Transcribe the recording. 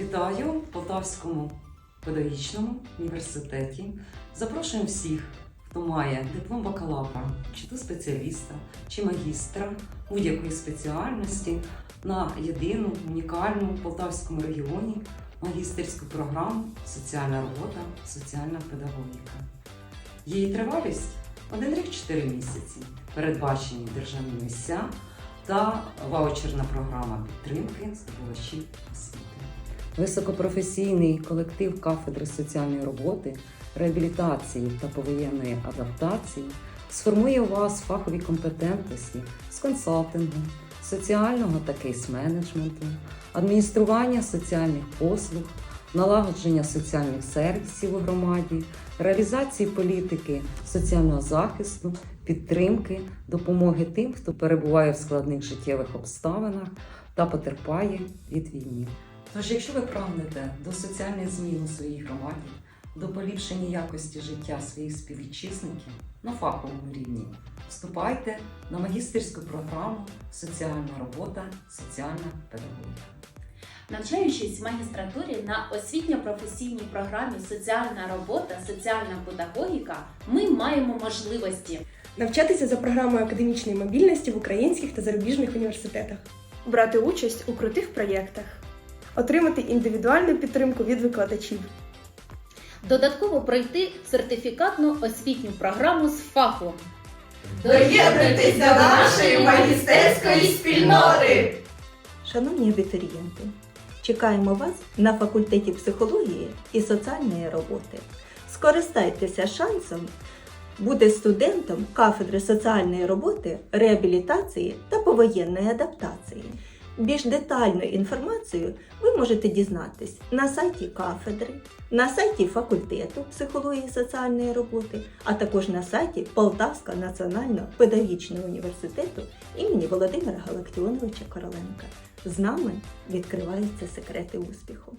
Вітаю в Полтавському педагогічному університеті. Запрошуємо всіх, хто має диплом бакалавра, чи то спеціаліста, чи магістра будь-якої спеціальності на єдину унікальну в Полтавському регіоні магістерську програму Соціальна робота, соціальна педагогіка. Її тривалість один рік 4 місяці, передбачені державні місця та ваучерна програма підтримки здобувачів освіти. Високопрофесійний колектив кафедри соціальної роботи, реабілітації та повоєнної адаптації сформує у вас фахові компетентності з консалтингу, соціального та кейс-менеджменту, адміністрування соціальних послуг, налагодження соціальних сервісів у громаді, реалізації політики соціального захисту, підтримки, допомоги тим, хто перебуває в складних життєвих обставинах та потерпає від війни. Тож, якщо ви прагнете до соціальних змін у своїй громаді, до поліпшення якості життя своїх співвітчизників на фаховому рівні, вступайте на магістерську програму Соціальна робота, соціальна педагогіка. Навчаючись в магістратурі на освітньо-професійній програмі Соціальна робота, соціальна педагогіка, ми маємо можливості навчатися за програмою академічної мобільності в українських та зарубіжних університетах, брати участь у крутих проєктах, отримати індивідуальну підтримку від викладачів, додатково пройти сертифікатну освітню програму з фаху. Доєднуйтесь до нашої магістерської спільноти! Шановні абітурієнти, чекаємо вас на факультеті психології і соціальної роботи. Скористайтеся шансом бути студентом кафедри соціальної роботи, реабілітації та повоєнної адаптації. Більш детальну інформацію ви можете дізнатись на сайті кафедри, на сайті факультету психології і соціальної роботи, а також на сайті Полтавського національного педагогічного університету імені Володимира Галактіоновича Короленка. З нами відкриваються секрети успіху.